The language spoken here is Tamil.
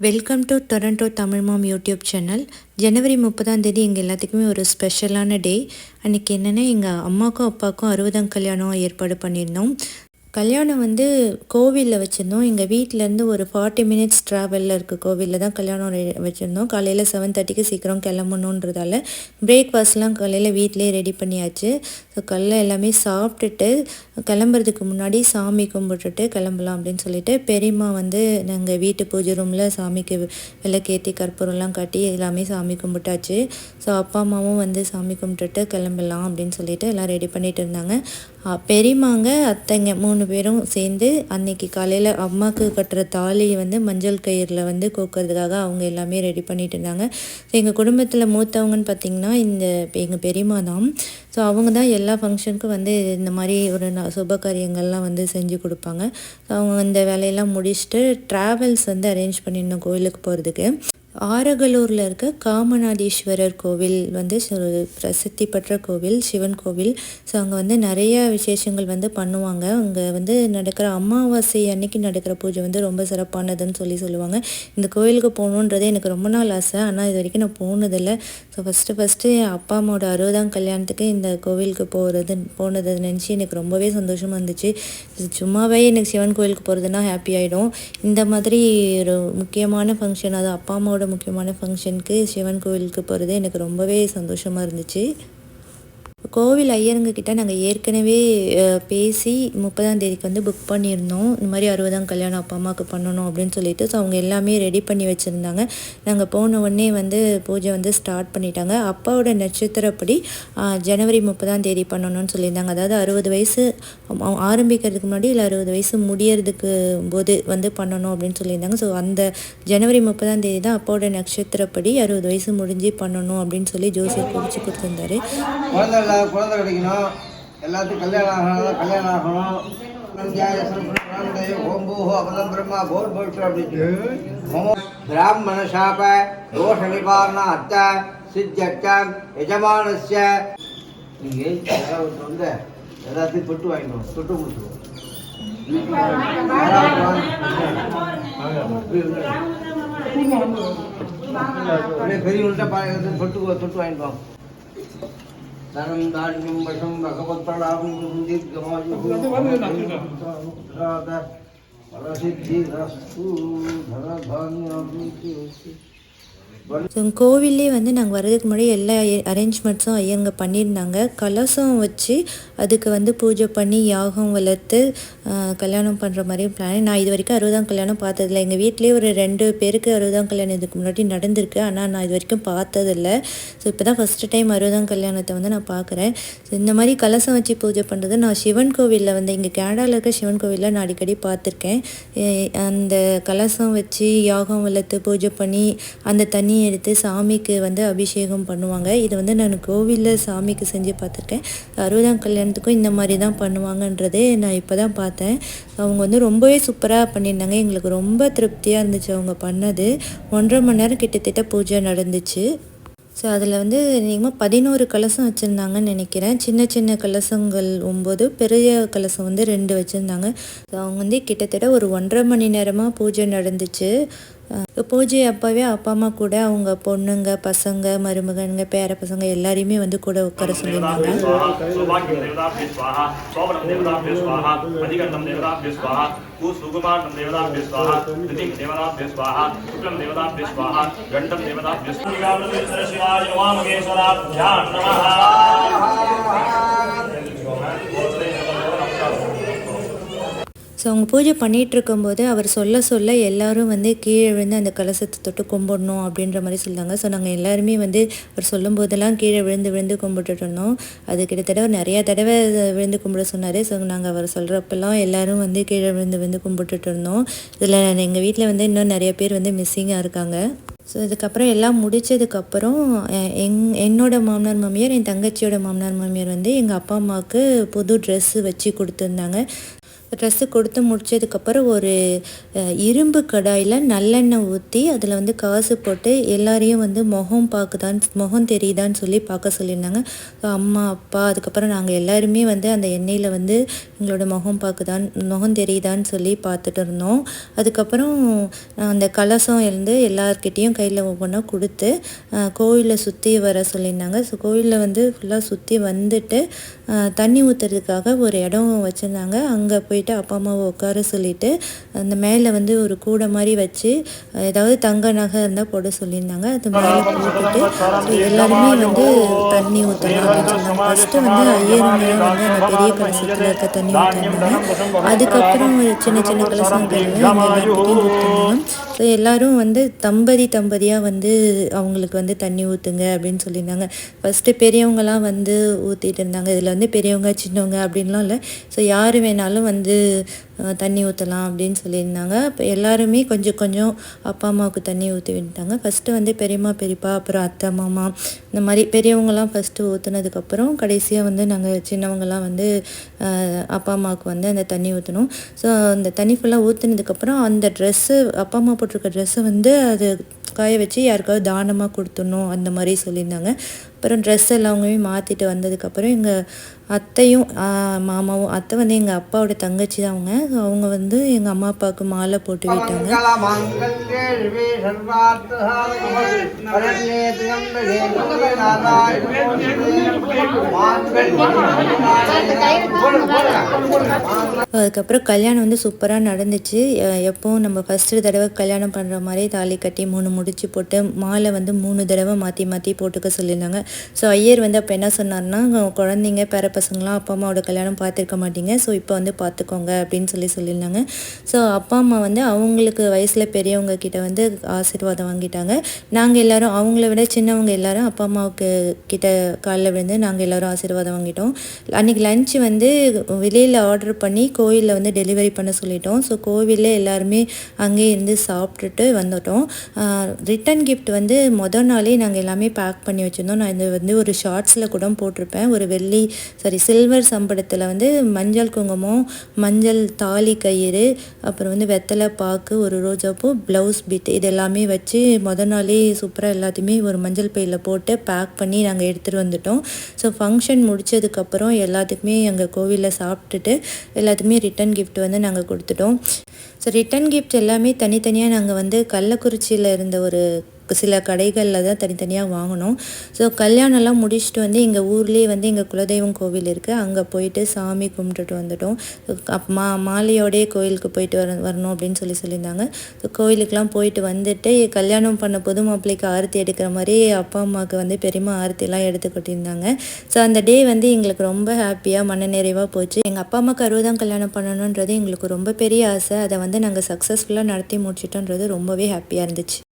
Welcome to Toronto Tamil mom YouTube channel ஜனவரி முப்பதாம் தேதி எங்கள் எல்லாத்துக்குமே ஒரு ஸ்பெஷலான டே அன்றைக்கி என்னென்னா எங்கள் அம்மாவுக்கும் அப்பாவுக்கும் அறுபதாம் கல்யாணம் ஏற்பாடு பண்ணியிருந்தோம். கல்யாணம் வந்து கோவிலில் வச்சுருந்தோம். எங்கள் வீட்டிலேருந்து ஒரு ஃபார்ட்டி மினிட்ஸ் ட்ராவலில் இருக்குது கோவிலில் தான் கல்யாணம் ரெ- வச்சுருந்தோம். காலையில் செவன் தேர்ட்டிக்கு சீக்கிரம் கிளம்பணுன்றதால பிரேக்ஃபாஸ்ட்லாம் காலையில் வீட்டிலே ரெடி பண்ணியாச்சு. ஸோ கல்ல எல்லாமே சாப்பிட்டுட்டு கிளம்புறதுக்கு முன்னாடி சாமி கும்பிட்டுட்டு கிளம்பலாம் அப்படின்னு சொல்லிட்டு பெரியம்மா வந்து நாங்கள் வீட்டு பூஜை ரூமில் சாமிக்கு விளக்கேற்றி கற்பூரம்லாம் காட்டி எல்லாமே சாமி கும்பிட்டாச்சு. ஸோ அப்பா அம்மாவும் வந்து சாமி கும்பிட்டுட்டு கிளம்பலாம் அப்படின்னு சொல்லிட்டு எல்லாம் ரெடி பண்ணிகிட்டு இருந்தாங்க. பெரியமாங்க அத்தைங்க மூணு பேரும் சேர்ந்து அன்னைக்கு காலையில் அம்மாவுக்கு கட்டுற தாலியை வந்து மஞ்சள் கயிறில் வந்து கோக்கிறதுக்காக அவங்க எல்லாமே ரெடி பண்ணிட்டு இருந்தாங்க. ஸோ எங்கள் குடும்பத்தில் மூத்தவங்கன்னு பார்த்தீங்கன்னா இந்த எங்கள் பெரியம்மா தான். ஸோ அவங்க தான் எல்லா ஃபங்க்ஷனுக்கும் வந்து இந்த மாதிரி ஒரு ந- சுப காரியங்கள்லாம் வந்து செஞ்சு கொடுப்பாங்க. ஸோ அவங்க இந்த வேலையெல்லாம் முடிச்சுட்டு ட்ராவல்ஸ் வந்து அரேஞ்ச் பண்ணியிருந்தோம் கோயிலுக்கு போகிறதுக்கு ஆரகலூரில் இருக்க காமநாதீஸ்வரர் கோவில் வந்து பிரசித்தி பெற்ற கோவில் சிவன் கோவில். ஸோ அங்கே வந்து நிறைய விசேஷங்கள் வந்து பண்ணுவாங்க. அங்கே வந்து நடக்கிற அமாவாசை அன்னைக்கு நடக்கிற பூஜை வந்து ரொம்ப சிறப்பானதுன்னு சொல்லி சொல்லுவாங்க. இந்த கோவிலுக்கு போகணுன்றது எனக்கு ரொம்ப நாள் ஆசை. ஆனால் இது வரைக்கும் நான் போனதில்லை. ஸோ ஃபஸ்ட்டு ஃபஸ்ட்டு அப்பா அம்மாவோட அறுபதாம் கல்யாணத்துக்கு இந்த கோவிலுக்கு போகிறது போனது நினச்சி எனக்கு ரொம்பவே சந்தோஷமாக இருந்துச்சு. சும்மாவே எனக்கு சிவன் கோவிலுக்கு போகிறதுனா ஹாப்பி ஆகிடும் இந்த மாதிரி ஒரு முக்கியமான ஃபங்க்ஷன் அது அப்பா அம்மாவோட முக்கியமான ஃபங்க்ஷனுக்கு சிவன் கோவிலுக்கு போகிறது எனக்கு ரொம்பவே சந்தோஷமாக இருந்துச்சு. கோவில் ஐயருங்கக்கிட்ட நாங்கள் ஏற்கனவே பேசி முப்பதாம் தேதிக்கு வந்து புக் பண்ணியிருந்தோம். இந்த மாதிரி அறுபதாம் கல்யாணம் அப்பா அம்மாவுக்கு பண்ணணும் அப்படின்னு சொல்லிட்டு ஸோ அவங்க எல்லாமே ரெடி பண்ணி வச்சுருந்தாங்க. நாங்கள் போன உடனே வந்து பூஜை வந்து ஸ்டார்ட் பண்ணிட்டாங்க. அப்பாவோட நட்சத்திரப்படி ஜனவரி முப்பதாம் தேதி பண்ணணும்னு சொல்லியிருந்தாங்க. அதாவது அறுபது வயசு ஆரம்பிக்கிறதுக்கு முன்னாடி இல்லை அறுபது வயசு முடியறதுக்கு போது வந்து பண்ணணும் அப்படின்னு சொல்லியிருந்தாங்க. ஸோ அந்த ஜனவரி முப்பதாம் தேதி தான் அப்பாவோட நட்சத்திரப்படி அறுபது வயசு முடிஞ்சு பண்ணணும் அப்படின்னு சொல்லி ஜோசியர் குறித்து கொடுத்துருந்தாரு. இல்லாத குழந்தை கிடைக்கணும். எல்லாத்துக்கும் கல்யாணம் ஆகணும் கல்யாணம் ஆகணும். சம்பிரதாய ஓம்பூஹோ அபதம் பிரம்மா போர் போட்டு அப்படின்னு பிராமண சாப தோஷ நிவாரண அத்த எஜமானஸ்ய. யாராவது வந்து எல்லாத்தையும் தொட்டு வாங்கிக்கணும் தொட்டு வாங்க. பெரியவங்கள்ட்ட தொட்டு தொட்டு धनं धान्यं वशं भगवत्प्रणामं दीर्घमायुः परसिद्धिरस्तु धनधान्याभिषेकस्य ஸோ கோவில்லே வந்து நாங்கள் வர்றதுக்கு முன்னாடி எல்லா அரேஞ்ச்மெண்ட்ஸும் ஐயங்க பண்ணியிருந்தாங்க. கலசம் வச்சு அதுக்கு வந்து பூஜை பண்ணி யாகம் வளர்த்து கல்யாணம் பண்ணுற மாதிரி பிளான் நான் இது வரைக்கும் அறுபதாம் கல்யாணம் பார்த்ததில்ல. எங்கள் வீட்லேயே ஒரு ரெண்டு பேருக்கு அறுபதாம் கல்யாணம் இதுக்கு முன்னாடி நடந்திருக்கு. ஆனால் நான் இது வரைக்கும் பார்த்ததில்ல. ஸோ இப்போ தான் ஃபஸ்ட்டு டைம் அறுபதாம் கல்யாணத்தை வந்து நான் பார்க்குறேன். ஸோ இந்த மாதிரி கலசம் வச்சு பூஜை பண்ணுறது நான் சிவன் கோவிலில் வந்து இங்கே கேனடாவில் இருக்க சிவன் கோவிலில் நான் அடிக்கடி பார்த்துருக்கேன். அந்த கலசம் வச்சு யாகம் வளர்த்து பூஜை பண்ணி அந்த தண்ணி தண்ணி எடுத்து சாமிக்கு வந்து அபிஷேகம் பண்ணுவாங்க. இது வந்து நான் கோவிலில் சாமிக்கு செஞ்சு பார்த்துருக்கேன். அறுபதாம் கல்யாணத்துக்கும் இந்த மாதிரி தான் பண்ணுவாங்கன்றதே நான் இப்போ தான் பார்த்தேன். அவங்க வந்து ரொம்பவே சூப்பராக பண்ணியிருந்தாங்க. எங்களுக்கு ரொம்ப திருப்தியாக இருந்துச்சு அவங்க பண்ணது. ஒன்றரை மணி நேரம் கிட்டத்தட்ட பூஜை நடந்துச்சு. ஸோ அதில் வந்து அதிகமாக பதினோரு கலசம் வச்சுருந்தாங்கன்னு நினைக்கிறேன். சின்ன சின்ன கலசங்கள் ஒம்பது பெரிய கலசம் வந்து ரெண்டு வச்சுருந்தாங்க. ஸோ அவங்க வந்து கிட்டத்தட்ட ஒரு ஒன்றரை மணி நேரமாக பூஜை நடந்துச்சு. பூஜை அப்பவே அப்பா அம்மா கூட அவங்க பொண்ணுங்க பசங்க மருமகனுங்க பேர பசங்க எல்லாரையுமே வந்து கூட உட்கார சொல்லியிருந்தாங்க. கண்டம் தேவதாபிய ஸோ அவங்க பூஜை பண்ணிகிட்டு இருக்கும்போது அவர் சொல்ல சொல்ல எல்லாரும் வந்து கீழே விழுந்து அந்த கலசத்தை தொட்டு கும்பிடணும் அப்படின்ற மாதிரி சொன்னாங்க ஸோ நாங்கள் எல்லாருமே வந்து அவர் சொல்லும் போதெல்லாம் கீழே விழுந்து விழுந்து கும்பிட்டுட்டு இருந்தோம். அது கிட்டத்தட்ட ஒரு நிறையா தடவை விழுந்து கும்பிட சொன்னார். ஸோ நாங்கள் அவர் சொல்கிறப்பெல்லாம் எல்லாரும் வந்து கீழே விழுந்து விழுந்து கும்பிட்டுட்டு இருந்தோம். இதில் எங்கள் வீட்டில் வந்து இன்னும் நிறைய பேர் வந்து மிஸ்ஸிங்காக இருக்காங்க. ஸோ இதுக்கப்புறம் எல்லாம் முடித்ததுக்கப்புறம் எங் என்னோட மாமனார் மாமியார் என் தங்கச்சியோட மாமனார் மாமியார் வந்து எங்கள் அப்பா அம்மாவுக்கு புது ட்ரெஸ்ஸு வச்சு கொடுத்துருந்தாங்க. ட்ரெஸ்ஸு கொடுத்து முடிச்சதுக்கப்புறம் ஒரு இரும்பு கடாயில் நல்லெண்ணெய் ஊற்றி அதில் வந்து காசு போட்டு எல்லாரையும் வந்து முகம் பார்க்குதான் முகம் தெரியுதான்னு சொல்லி பார்க்க சொல்லியிருந்தாங்க. ஸோ அம்மா அப்பா அதுக்கப்புறம் நாங்கள் எல்லாருமே வந்து அந்த எண்ணெயில் வந்து எங்களோட முகம் பார்க்குதான் முகம் தெரியுதான்னு சொல்லி பார்த்துட்டு இருந்தோம். அதுக்கப்புறம் அந்த கலசம் இருந்து எல்லார்கிட்டேயும் கையில் ஒவ்வொன்றா கொடுத்து கோவிலை சுற்றி வர சொல்லியிருந்தாங்க. ஸோ கோவிலில் வந்து ஃபுல்லாக சுற்றி வந்துட்டு தண்ணி ஊற்றுறதுக்காக ஒரு இடம் வச்சுருந்தாங்க. அங்கே போய் போயிட்டு அப்பா அம்மாவை உட்கார சொல்லிட்டு அந்த மேலே வந்து ஒரு கூடை மாதிரி வச்சு ஏதாவது தங்க நகை இருந்தால் போட சொல்லியிருந்தாங்க. அது மேலே போட்டுட்டு ஸோ எல்லாருமே வந்து தண்ணி ஊற்றலாம் அப்படின்னு சொன்னாங்க. ஃபஸ்ட்டு வந்து ஐயருங்க வந்து அந்த பெரிய கலசத்தில் இருக்க தண்ணி ஊற்றினாங்க அதுக்கப்புறம் சின்ன சின்ன கலசங்கள் எங்கள் எல்லாருக்கிட்டையும் ஸோ எல்லாரும் வந்து தம்பதி தம்பதியாக வந்து அவங்களுக்கு வந்து தண்ணி ஊற்றுங்க அப்படின்னு சொல்லியிருந்தாங்க. ஃபஸ்ட்டு பெரியவங்களாம் வந்து ஊற்றிட்டு இருந்தாங்க. இதில் வந்து பெரியவங்க சின்னவங்க அப்படின்லாம் இல்லை. ஸோ யார் வேணாலும் வந்து தண்ணி ஊற்றலாம் அப்படின்னு சொல்லியிருந்தாங்க. இப்போ எல்லாருமே கொஞ்சம் கொஞ்சம் அப்பா அம்மாவுக்கு தண்ணி ஊற்றி விட்டாங்க ஃபஸ்ட்டு வந்து பெரியம்மா பெரியப்பா அப்புறம் அத்தை மாமா இந்த மாதிரி பெரியவங்கலாம் ஃபஸ்ட்டு ஊற்றுனதுக்கப்புறம் கடைசியாக வந்து நாங்கள் சின்னவங்கலாம் வந்து அப்பா அம்மாவுக்கு வந்து அந்த தண்ணி ஊற்றணும் ஸோ அந்த தண்ணி ஃபுல்லாக ஊற்றுனதுக்கப்புறம் அந்த ட்ரெஸ்ஸு அப்பா அம்மா போட்டிருக்க ட்ரெஸ்ஸை வந்து அது காய வச்சு யாருக்காவது தானமாக கொடுத்துடணும் அந்த மாதிரி சொல்லியிருந்தாங்க. அப்புறம் ட்ரெஸ் எல்லாமே மாற்றிட்டு வந்ததுக்கப்புறம் எங்கள் அத்தையும் மாமாவும் அத்தை வந்து எங்கள் அப்பாவோட தங்கச்சி தான் அவங்க. அவங்க வந்து எங்கள் அம்மா அப்பாவுக்கு மாலை போட்டு விட்டாங்க. அதுக்கப்புறம் கல்யாணம் வந்து சூப்பராக நடந்துச்சு. எப்போவும் நம்ம ஃபஸ்ட்டு தடவை கல்யாணம் பண்ணுற மாதிரி தாலி கட்டி மூணு முடிச்சு போட்டு மாலை வந்து மூணு தடவை மாற்றி மாற்றி போட்டுக்க சொல்லியிருந்தாங்க. ஸோ ஐயர் வந்து அப்போ என்ன சொன்னார்னா குழந்தைங்க பேர பசங்களாம் அப்பா அம்மாவோட கல்யாணம் பார்த்துருக்க மாட்டீங்க. ஸோ இப்போ வந்து பார்த்துக்கோங்க அப்படின்னு சொல்லி சொல்லியிருந்தாங்க. ஸோ அப்பா அம்மா வந்து அவங்களுக்கு வயசில் பெரியவங்க கிட்ட வந்து ஆசீர்வாதம் வாங்கிட்டாங்க. நாங்கள் எல்லோரும் அவங்கள விட சின்னவங்க எல்லாரும் அப்பா அம்மாவுக்கு கிட்ட காலில் விழுந்து நாங்கள் எல்லாரும் ஆசீர்வாதம் வாங்கிட்டோம். அன்றைக்கி லஞ்சு வந்து வெளியில் ஆர்டர் பண்ணி கோயிலில் வந்து டெலிவரி பண்ண சொல்லிட்டோம். ஸோ கோவிலில் எல்லாருமே அங்கேயே இருந்து சாப்பிட்டுட்டு வந்துட்டோம். ரிட்டன் கிஃப்ட் வந்து மொதல் நாளே நாங்கள் எல்லாமே பேக் பண்ணி வச்சுருந்தோம். நான் இது வந்து ஒரு ஷார்ட்ஸில் கூட போட்டிருப்பேன். ஒரு வெள்ளி சாரி சில்வர் சம்பளத்தில் வந்து மஞ்சள் குங்குமம் மஞ்சள் தாலி கயிறு அப்புறம் வந்து வெத்தலை பாக்கு ஒரு ரோஜாப்பூ ப்ளவுஸ் பிட் இது எல்லாமே வச்சு மொதல் நாளே சூப்பராக எல்லாத்தையுமே ஒரு மஞ்சள் பையில் போட்டு பேக் பண்ணி நாங்கள் எடுத்துகிட்டு வந்துட்டோம். ஸோ ஃபங்க்ஷன் முடித்ததுக்கப்புறம் எல்லாத்துக்குமே எங்கள் கோவிலில் சாப்பிட்டுட்டு எல்லாத்துக்குமே ரிட்டன் கிஃப்ட் வந்து நாங்கள் கொடுத்துட்டோம். ஸோ ரிட்டன் கிஃப்ட் எல்லாமே தனித்தனியாக நாங்கள் வந்து கள்ளக்குறிச்சியில் இருந்த ஒரு சில கடைகளில் தான் தனித்தனியாக வாங்கினோம். ஸோ கல்யாணம்லாம் முடிச்சுட்டு வந்து எங்கள் ஊர்லேயே வந்து எங்கள் குலதெய்வம் கோவில் இருக்குது அங்கே போயிட்டு சாமி கும்பிட்டுட்டு வந்துட்டோம். அப் மா மாலையோடய கோயிலுக்கு போயிட்டு வர வரணும் அப்படின்னு சொல்லி சொல்லியிருந்தாங்க. ஸோ கோயிலுக்கெலாம் போயிட்டு வந்துட்டு கல்யாணம் பண்ண புது மாப்பிள்ளைக்கு ஆரத்தி எடுக்கிற மாதிரி அப்பா அம்மாவுக்கு வந்து பெரியம்மா ஆரத்திலாம் எடுத்து கொட்டியிருந்தாங்க. ஸோ அந்த டே வந்து எங்களுக்கு ரொம்ப ஹாப்பியாக மன நிறைவாக போச்சு. எங்கள் அப்பா அம்மாவுக்கு அறுபதாம் கல்யாணம் பண்ணணுன்றது எங்களுக்கு ரொம்ப பெரிய ஆசை. அதை வந்து வந்து நாங்கள் சக்ஸஸ்ஃபுல்லாக நடத்தி முடிச்சிட்டோன்றது ரொம்பவே ஹாப்பியாக இருந்துச்சு.